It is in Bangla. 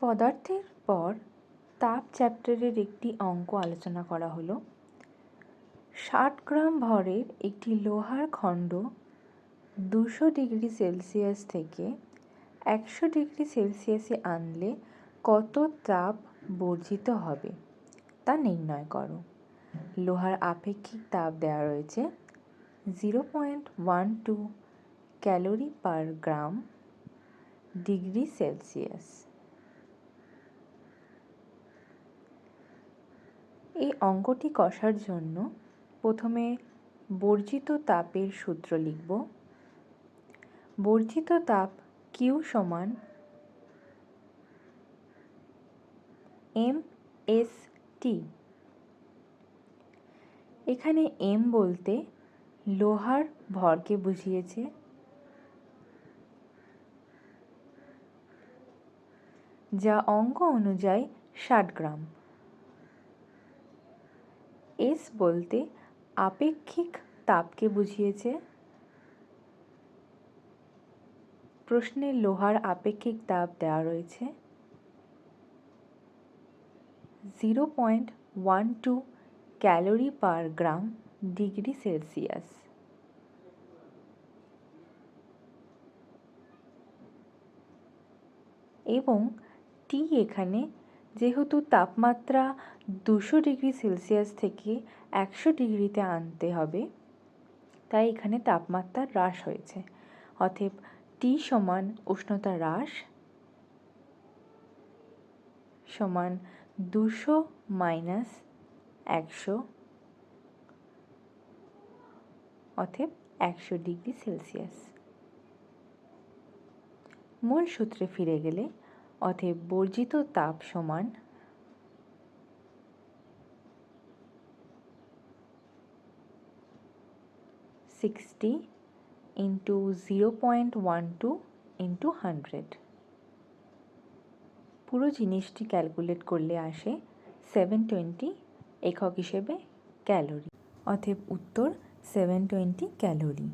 পদার্থের পর তাপ চ্যাপ্টারের একটি অঙ্ক আলোচনা করা হলো। ষাট গ্রাম ভরের একটি লোহার খণ্ড দুশো ডিগ্রি সেলসিয়াস থেকে একশো ডিগ্রি সেলসিয়াসে আনলে কত তাপ বর্জিত হবে তা নির্ণয় করো। লোহার আপেক্ষিক তাপ দেওয়া রয়েছে zero point one two calorie per gram degree Celsius. এই অঙ্কটি কষার জন্য প্রথমে বর্জিত তাপের সূত্র লিখব। বর্জিত তাপ কিউ সমান এম এস টি এখানে এম বলতে লোহার ভরকে বুঝিয়েছে। যা অঙ্ক অনুযায়ী ষাট গ্রাম। এস বলতে আপেক্ষিক তাপকে বুঝিয়েছে। প্রশ্নে লোহার আপেক্ষিক তাপ দেওয়া রয়েছে। Zero point one two calorie per gram degree Celsius. এবং টি এখানে যেহেতু তাপমাত্রা দুশো ডিগ্রি সেলসিয়াস থেকে একশো ডিগ্রিতে আনতে হবে, তাই এখানে তাপমাত্রা হ্রাস হয়েছে। অতএব টি সমান উষ্ণতা হ্রাস সমান দুশো মাইনাস একশো অতএব একশো ডিগ্রি সেলসিয়াস। মূল সূত্রে ফিরে গেলে অতএব বর্জিত তাপ সমান sixty into zero point one two into hundred পুরো জিনিসটি ক্যালকুলেট করলে আসে সেভেন টোয়েন্টি একক হিসেবে ক্যালোরি অতএব উত্তর সেভেন টোয়েন্টি ক্যালোরি